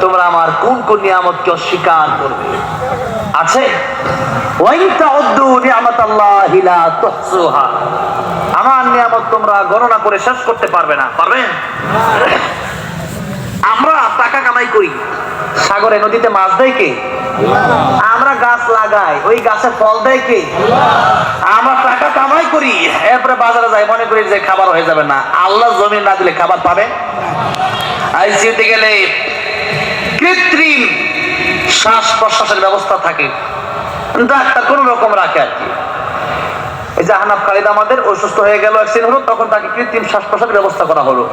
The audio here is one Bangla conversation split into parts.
তোমরা আমার কোন কোন নিয়ামতকে অস্বীকার করবে। আছে? আমার নিয়ামত তোমরা গণনা করে শেষ করতে পারবে না। পারবেন? আমরা টাকা কামাই করি। সাগরে, নদীতে মাছ দেয় কে? আমরা গাছ লাগাই ওই গাছে ফল দেয় কে? আমরা টাকা কামাই করি এরপরে বাজারে যাই মনে করি যে খাবার হয়ে যাবে না। আল্লাহ জমিন না দিলে খাবার পাবে? আইসিইউতে গেলে কৃত্রিম শ্বাস প্রশ্বাসের ব্যবস্থা থাকে। ডাক্তার কোন রকম রাখে আর কি। এই যে আহনাফ খালিদ আমাদের অসুস্থ হয়ে গেল অ্যাক্সিডেন্ট হলো তখন তাকে কৃত্রিম শ্বাস প্রশ্বাসের ব্যবস্থা করা হলো।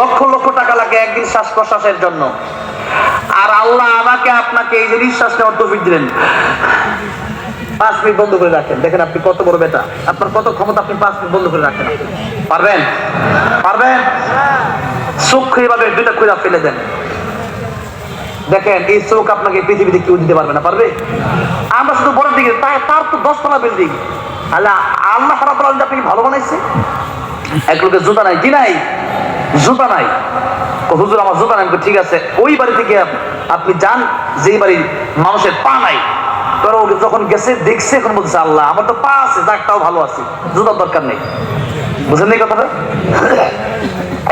লক্ষ লক্ষ টাকা লাগে একদিন শ্বাস প্রশ্বাসের জন্য। আর আল্লাহ আমাকে আপনাকে এই যে নিঃশ্বাস নেওয়ার তৌফিক দিলেন। পাঁচ মিনিট বন্ধ করে রাখেন। দেখেন আপনি কত বড় বেটা। আপনার কত ক্ষমতা আপনি পাঁচ মিনিট বন্ধ করে রাখেন পারবেন? পারবেন? চোখ এইভাবে দুইটা খুঁজা ফেলে দেন। দেখেন, এই চোখ আপনাকে পৃথিবীতে কেউ দিতে পারবে না। পারবে? আমরা শুধু বড় দিকে তার তার তো দশতলা বিল্ডিং আল্লাহ আল্লাহ খারাপ আপনাকে ভালো বানাইছে। এক লোকের জুতা নাই। কি নাই? জুতা নাই। হুজুর আমার জুতা আমি ঠিক আছে, ওই বাড়ি থেকে আপনি যান, যেই বাড়ির মানুষের পা নাই। তোর যখন গেছে, দেখছে, এখন বলছে আল্লাহ, আমার তো পা আছে যাকটাও ভালো আছে, জুতার দরকার নেই। বুঝেন এই কথাটা?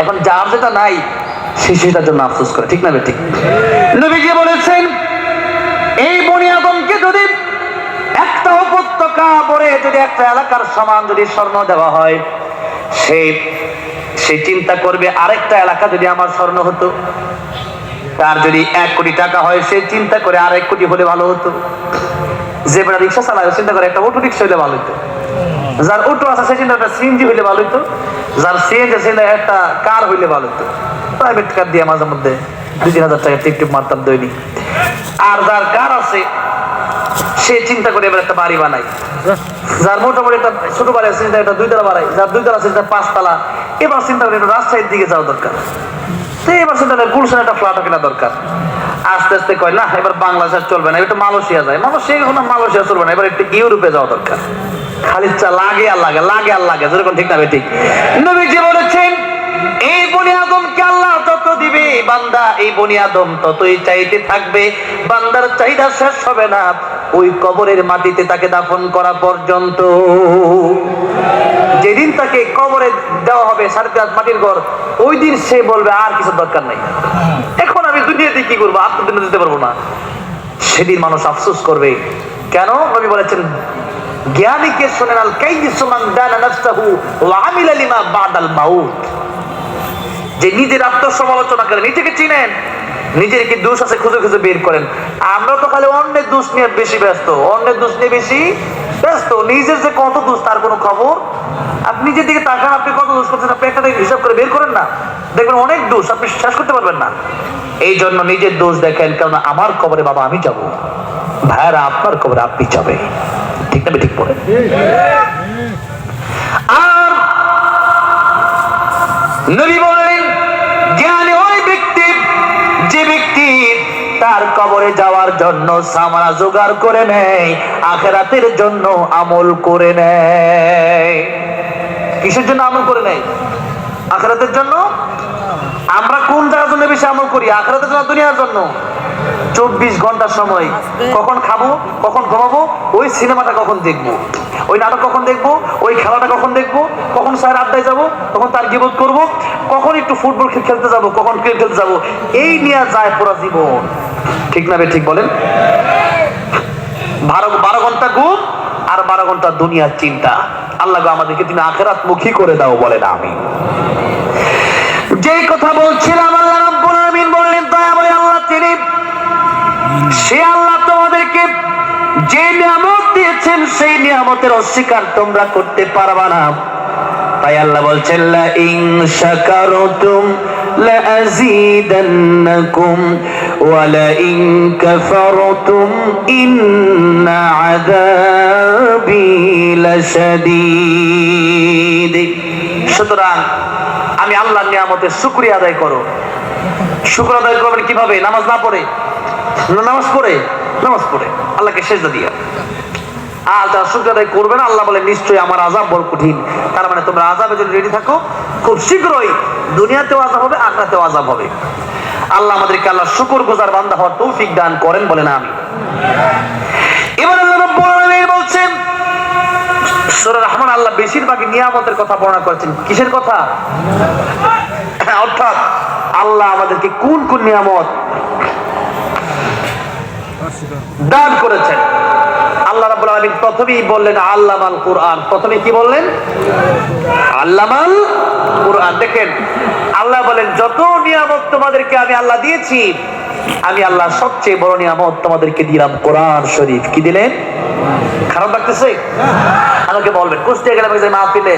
এখন যার যেটা নাই, সে সেটার জন্য আফসোস করে, ঠিক না ঠিক? নবীজি বলেছেন, এই বনি আদমকে যদি একটা উপত্যকা পরে যদি একটা এলাকার সমান যদি স্বর্ণ দেওয়া হয়, সে সে চিন্তা করবে আরেকটা এলাকা যদি আমার স্বর্ণ হতো তার যদি এক কোটি টাকা হয় সে চিন্তা করে আরেক কোটি হলে ভালো হতো। যে বেড়া রিক্সা চালায় চিন্তা করে একটা অটো রিক্সা হলে ভালো হতো যার অটো আছে সে চিন্তা একটা সিএনজি হইলে ভালো হতো যার সিএনজি আছে একটা কার হইলে ভালো হতো প্রাইভেট কার দিয়ে মাঝে মধ্যে দুই তিন হাজার টাকা টিপ টিপ মারতাম দৈনিক। আর যার কার আছে সে চিন্তা করে এবার একটা বাড়ি বানাই যার মোটামুটি একটা ছোট বাড়ি আছে চিন্তা একটা দুইতলা বাড়াই যার দুইতলা আছে চিন্তা পাঁচতলা। এবার চিন্তা করে একটু রাজশাহীর দিকে যাওয়া দরকার। তো এবার চিন্তা করে গুলশান একটা ফ্ল্যাট কেনা দরকার। আস্তে আস্তে কয়, না, এবার বাংলাদেশ চলবে না একটু মালয়েশিয়া যায়। মালয়েশিয়া এখন মালয়েশিয়া চলবে না, এবার একটু ইউরোপে যাওয়া দরকার। খালি চা, লাগে আর লাগে লাগে আর লাগে, যেরকম ঠিক না ঠিক। নবীজি বলেছেন, এই বনি আদমকে আল্লাহ যত দিবে, বান্দা এই বনি আদম ততই চাইতে থাকবে। বান্দার চাহিদা শেষ হবে না, ওই কবরের মাটিতে তাকে দাফন করা পর্যন্ত। দেওয়া হবে সাড়ে তিন মাটির ঘর। ওই দিন সে বলবে আর কিছু দরকার নাই। এখন আমি দুনিয়াতে কি করব? আর দিনে দিতে পারব না। সেদিন মানুষ আফসোস করবে কেন? নবী বলেছেন জ্ঞানীকে শোনেন আল কাইদি সুমান দানা নাফসাহু ওয়া আমিলা লিমা বাদাল মাউত। যে নিজের আত্মসমালোচনা করেন নিজেকে চিনেন নিজের কি দোষ আছে খুঁজে খুঁজে বের করেন। আমরা তো খালি অন্যের দোষ নিয়ে বেশি ব্যস্ত অন্যের দোষ নিয়ে বেশি ব্যস্ত, নিজের যে কত দোষ তার কোনো খবর? আপনি তাকান, আপনি কত দোষ করছেন, আপনি একটা হিসাব করে বের করেন না। দেখবেন অনেক দোষ, আপনি শেষ করতে পারবেন না। এই জন্য নিজের দোষ দেখেন কারণ আমার কবরে বাবা, আমি যাব। ভাইয়ারা, আপনার কবরে আপনি যাবে ঠিক না ঠিক পড়ে। আর নবী বললেন জ্ঞানী ওই ব্যক্তি, যে তার কবরে যাওয়ার জন্য সামানা জোগাড় করে নেয়, আখেরাতের জন্য আমল করে নেয়। কিসের জন্য আমল করে নেয়? আখেরাতের জন্য? আমরা কোন জায়গার জন্য বেশি আমল করি? আখেরাতের জন্য দুনিয়ার জন্য? চব্বিশ ঘণ্টা সময়। কখন খাব? কখন ঘুমাবো? ওই সিনেমাটা কখন দেখব? ওই নাটক কখন দেখব? ওই খেলাটা কখন দেখব? কখন স্যার আড্ডায় যাব? কখন তার জীবন করব? কখন একটু ফুটবল খেলতে যাব? কখন ক্রিকেট খেলতে যাব? এই নিয়ে যায় পুরো জীবন। ঠিক না ঠিক বলেন? বারো বারো ঘণ্টা ঘুম আর বারো ঘণ্টা দুনিয়ার চিন্তা। আল্লাহ আমাদেরকে তুমি আখেরাত মুখী করে দাও বলে না আমি যে কথা বলছিলাম, আল্লাহ বললেন দয়াময় আল্লাহ তিনি সে আল্লাহ তোমাদেরকে যে নিয়ামত দিয়েছেন, সেই নিয়ামতের অস্বীকার তোমরা করতে পারবা না। তাই আল্লাহ বলছেন ওয়া লা ইন সুতরাং আমি আল্লাহ নিয়ামতের শুক্রিয়া আদায় করো। শুক্র আদায় করবেন কীভাবে? নামাজ না পড়ে? নামাজ পড়ে? নামাজ পড়ে। আল্লাহকে শেষ দিয়া। আর যারা শুক্র করবে না, আল্লাহ বলে, নিশ্চয়ই আমার আজাব বড় কঠিন। তার মানে তোমরা আজাবে যদি রেডি থাকো, খুব শীঘ্রই দুনিয়াতেও আজাব হবে, আখরাতেও আজাব হবে। আল্লাহ আমাদেরকে আল্লাহ শুকর গুজার বান্দা হওয়ার তৌফিক দান করেন বলে না আমি। এবার আল্লাহ বলছেন, সূরা রহমান আল্লাহ বেশিরভাগই নিয়ামতের কথা বর্ণনা করেছেন। কিসের কথা? অর্থাৎ আল্লাহ আমাদেরকে কোন কোন নিয়ামত দান করেছেন। আল্লাহ রাবুল আলমিন প্রথমেই বললেন আল্লামাল কোরআন। প্রথমে কি বললেন? আল্লামাল কোরআন। দেখেন, আল্লাহ বলেন, যত নিয়ামত তোমাদেরকে আমি আল্লাহ দিয়েছি, আমি আল্লাহ সবচেয়ে বড় নিয়ামত তোমাদেরকে দিলাম কোরআন শরীফ। কি দিলেন? খারাপ লাগতেছে? আমাকে বলবেন। কুষ্টিয়া গেলে মাহফিলে।